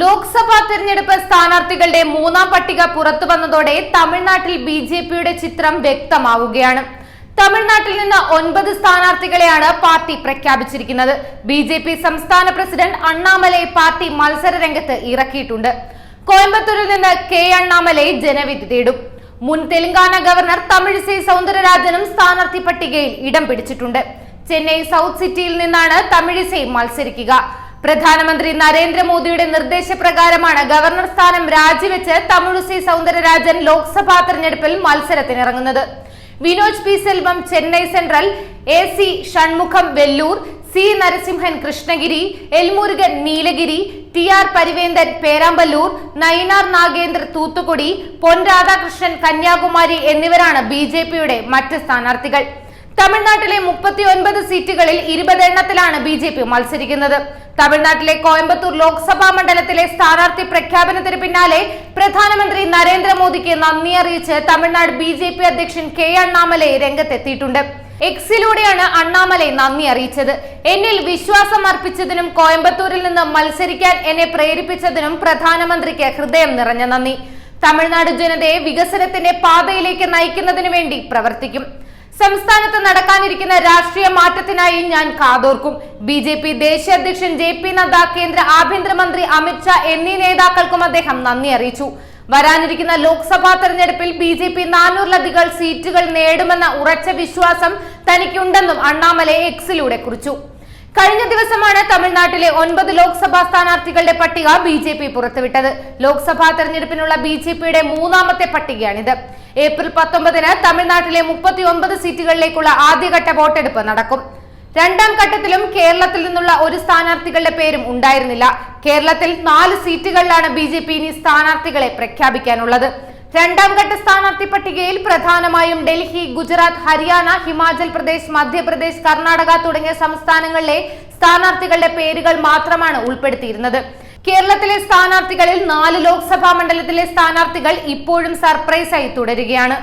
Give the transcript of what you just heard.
ലോക്സഭാ തെരഞ്ഞെടുപ്പ് സ്ഥാനാർത്ഥികളുടെ മൂന്നാം പട്ടിക പുറത്തു വന്നതോടെ തമിഴ്നാട്ടിൽ ബി ജെ പിയുടെ ചിത്രം വ്യക്തമാവുകയാണ്. തമിഴ്നാട്ടിൽ നിന്ന് ഒൻപത് സ്ഥാനാർത്ഥികളെയാണ് പാർട്ടി പ്രഖ്യാപിച്ചിരിക്കുന്നത്. ബി ജെ പി സംസ്ഥാന പ്രസിഡന്റ് അണ്ണാമലൈ പാർട്ടി മത്സര രംഗത്ത് ഇറക്കിയിട്ടുണ്ട്. കോയമ്പത്തൂരിൽ നിന്ന് കെ അണ്ണാമലൈ ജനവിധി തേടും. മുൻ തെലങ്കാന ഗവർണർ തമിഴിസൈ സൗന്ദരരാജനും സ്ഥാനാർത്ഥി പട്ടികയിൽ ഇടം പിടിച്ചിട്ടുണ്ട്. ചെന്നൈ സൗത്ത് സിറ്റിയിൽ നിന്നാണ് തമിഴിസൈ മത്സരിക്കുക. പ്രധാനമന്ത്രി നരേന്ദ്രമോദിയുടെ നിർദ്ദേശപ്രകാരമാണ് ഗവർണർ സ്ഥാനം രാജിവെച്ച് തമിഴിസൈ സൗന്ദരരാജൻ ലോക്സഭാ തെരഞ്ഞെടുപ്പിൽ മത്സരത്തിനിറങ്ങുന്നത്. Vinoj P Selvam Chennai Central A C Shanmugam Vellore C Narasimhan Krishnagiri L Murugan Nilgiri T R Parivendhan Perambalur Nainar Nagendra Thoothukudi Pon Radhakrishnan Kanyakumari എന്നിവരാണ് ബി മറ്റ് സ്ഥാനാർത്ഥികൾ. തമിഴ്നാട്ടിലെ മുപ്പത്തി ഒൻപത് സീറ്റുകളിൽ ഇരുപതെണ്ണത്തിലാണ് ബി ജെ പി മത്സരിക്കുന്നത്. തമിഴ്നാട്ടിലെ കോയമ്പത്തൂർ ലോക്സഭാ മണ്ഡലത്തിലെ സ്ഥാനാർത്ഥി പ്രഖ്യാപനത്തിന് പിന്നാലെ പ്രധാനമന്ത്രി നരേന്ദ്രമോദിക്ക് നന്ദി അറിയിച്ച് തമിഴ്നാട് ബി ജെ പി അധ്യക്ഷൻ കെ അണ്ണാമലൈ രംഗത്തെത്തിയിട്ടുണ്ട്. എക്സിലൂടെയാണ് അണ്ണാമലൈ നന്ദി അറിയിച്ചത്. എന്നിൽ വിശ്വാസം അർപ്പിച്ചതിനും കോയമ്പത്തൂരിൽ നിന്ന് മത്സരിക്കാൻ എന്നെ പ്രേരിപ്പിച്ചതിനും പ്രധാനമന്ത്രിക്ക് ഹൃദയം നിറഞ്ഞ നന്ദി. തമിഴ്നാട് ജനതയെ വികസനത്തിന്റെ പാതയിലേക്ക് നയിക്കുന്നതിനു വേണ്ടി പ്രവർത്തിക്കും. സംസ്ഥാനത്ത് നടക്കാനിരിക്കുന്ന രാഷ്ട്രീയ മാറ്റത്തിനായി ഞാൻ കാതോർക്കും. ബി ജെ പി ദേശീയ അധ്യക്ഷൻ ജെ പി നദ്ദ കേന്ദ്ര ആഭ്യന്തരമന്ത്രി അമിത്ഷാ എന്നീ നേതാക്കൾക്കും അദ്ദേഹം നന്ദി അറിയിച്ചു. വരാനിരിക്കുന്ന ലോക്സഭാ തെരഞ്ഞെടുപ്പിൽ ബി ജെ പി നാനൂറിലധികം സീറ്റുകൾ നേടുമെന്ന ഉറച്ച വിശ്വാസം തനിക്കുണ്ടെന്നും അണ്ണാമലൈ എക്സിലൂടെ കുറിച്ചു. കഴിഞ്ഞ ദിവസമാണ് തമിഴ്നാട്ടിലെ ഒൻപത് ലോക്സഭാ സ്ഥാനാർത്ഥികളുടെ പട്ടിക ബി ജെ പി പുറത്തുവിട്ടത്. ലോക്സഭാ തെരഞ്ഞെടുപ്പിനുള്ള ബി ജെ പിയുടെ മൂന്നാമത്തെ പട്ടികയാണിത്. ഏപ്രിൽ പത്തൊമ്പതിന് തമിഴ്നാട്ടിലെ മുപ്പത്തി ഒൻപത് സീറ്റുകളിലേക്കുള്ള ആദ്യഘട്ട വോട്ടെടുപ്പ് നടക്കും. രണ്ടാം ഘട്ടത്തിലും കേരളത്തിൽ നിന്നുള്ള ഒരു സ്ഥാനാർത്ഥികളുടെ പേരും ഉണ്ടായിരുന്നില്ല. കേരളത്തിൽ നാല് സീറ്റുകളിലാണ് ബി ജെ പി ഇനി സ്ഥാനാർത്ഥികളെ പ്രഖ്യാപിക്കാനുള്ളത്. രണ്ടാം ഘട്ട സ്ഥാനാർത്ഥി പട്ടികയിൽ പ്രധാനമായും ഡൽഹി ഗുജറാത്ത് ഹരിയാന ഹിമാചൽ പ്രദേശ് മധ്യപ്രദേശ് കർണാടക തുടങ്ങിയ സംസ്ഥാനങ്ങളിലെ സ്ഥാനാർത്ഥികളുടെ പേരുകൾ മാത്രമാണ് ഉൾപ്പെടുത്തിയിരുന്നത്. കേരളത്തിലെ സ്ഥാനാർത്ഥികളിൽ നാല് ലോക്സഭാ മണ്ഡലത്തിലെ സ്ഥാനാർത്ഥികൾ ഇപ്പോഴും സർപ്രൈസായി തുടരുകയാണ്.